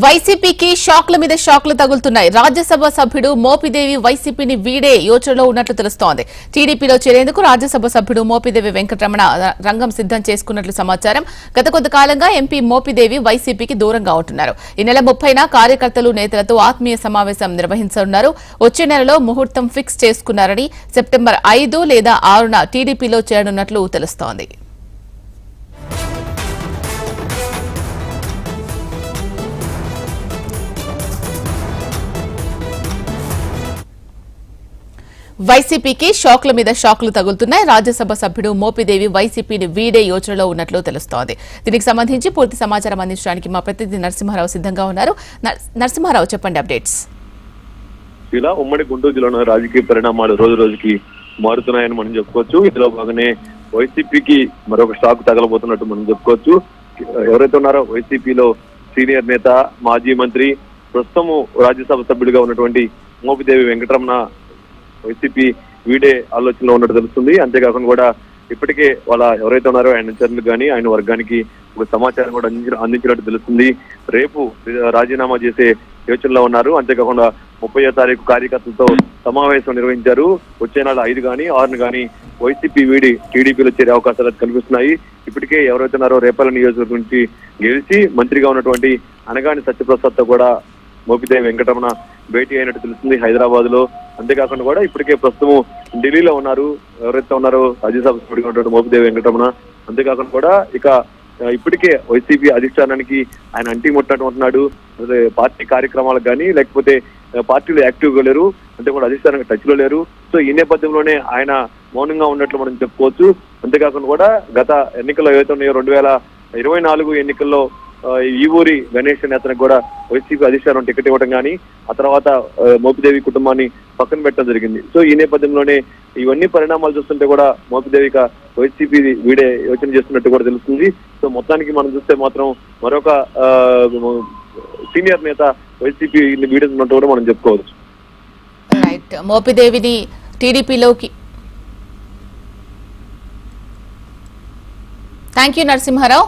వైసీపీకి షాక్ల మీద షాక్లు తగులుతున్నాయి. రాజ్యసభ సభ్యుడు మోపిదేవి వైసీపీని వీడే యోచనలో ఉన్నట్లు తెలుస్తోంది. టీడీపీలో చేరేందుకు రాజ్యసభ సభ్యుడు మోపిదేవి వెంకటరమణ రంగం సిద్దం చేసుకున్నట్లు సమాచారం. గత కొంతకాలంగా ఎంపీ మోపిదేవి వైసీపీకి దూరంగా ఉంటున్నారు. ఈ నెల ముప్పైన కార్యకర్తలు నేతలతో ఆత్మీయ సమావేశం నిర్వహించనున్నారు. వచ్చే నెలలో ముహూర్తం ఫిక్స్ చేసుకున్నారని సెప్టెంబర్ ఐదు లేదా ఆరున టీడీపీలో చేరనున్నట్లు తెలుస్తోంది. వైసీపీకి షాక్ల మీద షాక్లు తగులుతున్నాయి. రాజ్యసభ సభ్యుడు మోపిదేవి వైసీపీని వీడే యోచనలో ఉన్నట్లు తెలుస్తోంది. దీనికి సంబంధించి పూర్తి సమాచారం అందించడానికి మా ప్రతినిధి నరసింహారావు సిద్ధంగా ఉన్నారు. నరసింహారావు చెప్పండి అప్డేట్స్. ఇలా ఉమ్మడి గుంటూరు జిల్లాలో రాజకీయ పరిణామాలు రోజు రోజుకి మారుతున్నాయని మనం చెప్పుకోవచ్చు. ఇందులో భాగంగానే వైసీపీకి మరొక షాక్ తగలబోతున్నట్టు మనం చెప్పుకోవచ్చు. ఎవరైతే ఉన్నారో వైసీపీలో సీనియర్ నేత మాజీ మంత్రి ప్రస్తుతము రాజ్యసభ సభ్యుడిగా ఉన్నటువంటి మోపిదేవి వెంకటరమణ వైసీపీ వీడే ఆలోచనలో ఉన్నట్టు తెలుస్తుంది. అంతేకాకుండా కూడా ఇప్పటికే వాళ్ళ ఎవరైతే ఉన్నారో ఆయన అనుచరులకు కానీ ఆయన వర్గానికి ఒక సమాచారం కూడా అందించిన అందించినట్టు తెలుస్తుంది. రేపు రాజీనామా చేసే యోచనలో ఉన్నారు. అంతేకాకుండా ముప్పై తారీఖు కార్యకర్తలతో సమావేశం నిర్వహించారు. వచ్చే నెల ఐదు కానీ ఆరును కానీ వైసీపీ వీడి టీడీపీలో చేరే అవకాశాలు కనిపిస్తున్నాయి. ఇప్పటికే ఎవరైతే ఉన్నారో రేపల్ల నియోజకవర్గం నుంచి గెలిచి మంత్రిగా ఉన్నటువంటి అనగాని సత్యప్రసాద్తో కూడా మోపిదేవి వెంకటరమణ భేటీ అయినట్టు తెలుస్తుంది హైదరాబాద్లో అంతేకాకుండా కూడా ఇప్పటికే ప్రస్తుతం ఢిల్లీలో ఉన్నారు. ఎవరైతే ఉన్నారో రాజ్యసభ సభ్యుడిగా ఉన్నటువంటి మోపిదేవి వెంకటరమణ. అంతేకాకుండా కూడా ఇక ఇప్పటికే వైసీపీ అధిష్టానానికి ఆయన అంటి ముట్టట్టు ఉంటున్నాడు. పార్టీ కార్యక్రమాలకు కానీ లేకపోతే పార్టీలు యాక్టివ్గా లేరు. అంటే లేరు అంతేకాకుండా అధిష్టానానికి టచ్లో లేరు. సో ఈ నేపథ్యంలోనే ఆయన మౌనంగా ఉన్నట్లు మనం చెప్పుకోవచ్చు. అంతేకాకుండా కూడా గత ఎన్నికల్లో ఏవైతే ఉన్నాయో రెండు వేల ఇరవై నాలుగు ఎన్నికల్లో ఈ ఊరి గణేష్ నేతనికి కూడా వైసీపీ అధిష్టానం టికెట్ ఇవ్వడం కానీ ఆ తర్వాత మోపిదేవి కుటుంబాన్ని పక్కన పెట్టడం జరిగింది. సో ఈ నేపథ్యంలోనే ఇవన్నీ పరిణామాలు చూస్తుంటే కూడా మోపిదేవి వైసీపీ వీడే యోచన చేస్తున్నట్టు కూడా తెలుస్తుంది. సో మొత్తానికి మనం చూస్తే మాత్రం మరొక సీనియర్ నేత వైసీపీ వీడుతున్నట్టు కూడా మనం చెప్పుకోవచ్చు. రైట్ మోపిదేవిని టీడీపీలోకి థ్యాంక్ యూ నరసింహారావు.